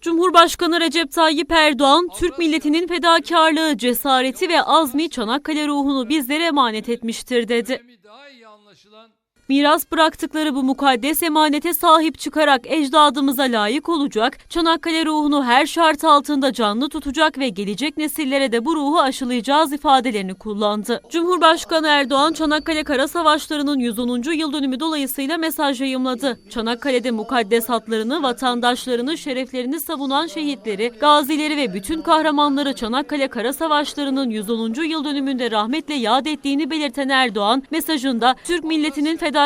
Cumhurbaşkanı Recep Tayyip Erdoğan, Türk milletinin fedakarlığı, cesareti ve azmi Çanakkale ruhunu bizlere emanet etmiştir dedi. Miras bıraktıkları bu mukaddes emanete sahip çıkarak ecdadımıza layık olacak, Çanakkale ruhunu her şart altında canlı tutacak ve gelecek nesillere de bu ruhu aşılayacağız ifadelerini kullandı. Cumhurbaşkanı Erdoğan, Çanakkale Kara Savaşları'nın 110. yıl dönümü dolayısıyla mesaj yayımladı. Çanakkale'de mukaddes hatlarını, vatandaşlarını, şereflerini savunan şehitleri, gazileri ve bütün kahramanları Çanakkale Kara Savaşları'nın 110. yıl dönümünde rahmetle yad ettiğini belirten Erdoğan, mesajında Türk milletinin fedakarlığı,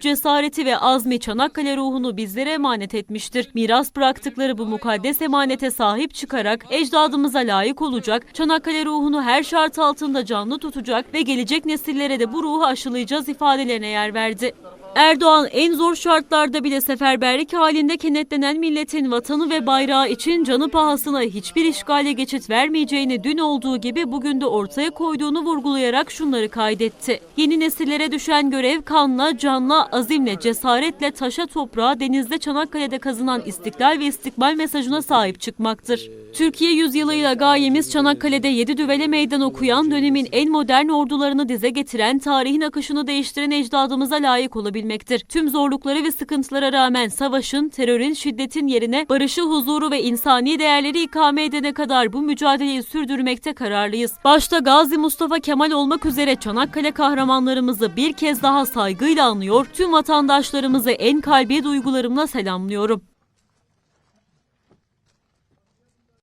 cesareti ve azmi Çanakkale ruhunu bizlere emanet etmiştir. Miras bıraktıkları bu mukaddes emanete sahip çıkarak ecdadımıza layık olacak, Çanakkale ruhunu her şart altında canlı tutacak ve gelecek nesillere de bu ruhu aşılayacağız ifadelerine yer verdi. Erdoğan en zor şartlarda bile seferberlik halinde kenetlenen milletin vatanı ve bayrağı için canı pahasına hiçbir işgale geçit vermeyeceğini dün olduğu gibi bugün de ortaya koyduğunu vurgulayarak şunları kaydetti. Yeni nesillere düşen görev kanla, canla, azimle, cesaretle taşa toprağa, denizde Çanakkale'de kazınan istiklal ve istikbal mesajına sahip çıkmaktır. Türkiye yüzyılıyla gayemiz Çanakkale'de yedi düvele meydan okuyan, dönemin en modern ordularını dize getiren, tarihin akışını değiştiren ecdadımıza layık olabilmektir. Tüm zorlukları ve sıkıntılara rağmen savaşın, terörün, şiddetin yerine barışı, huzuru ve insani değerleri ikame edene kadar bu mücadeleyi sürdürmekte kararlıyız. Başta Gazi Mustafa Kemal olmak üzere Çanakkale kahramanlarımızı bir kez daha saygıyla anıyor, tüm vatandaşlarımızı en kalbi duygularımla selamlıyorum.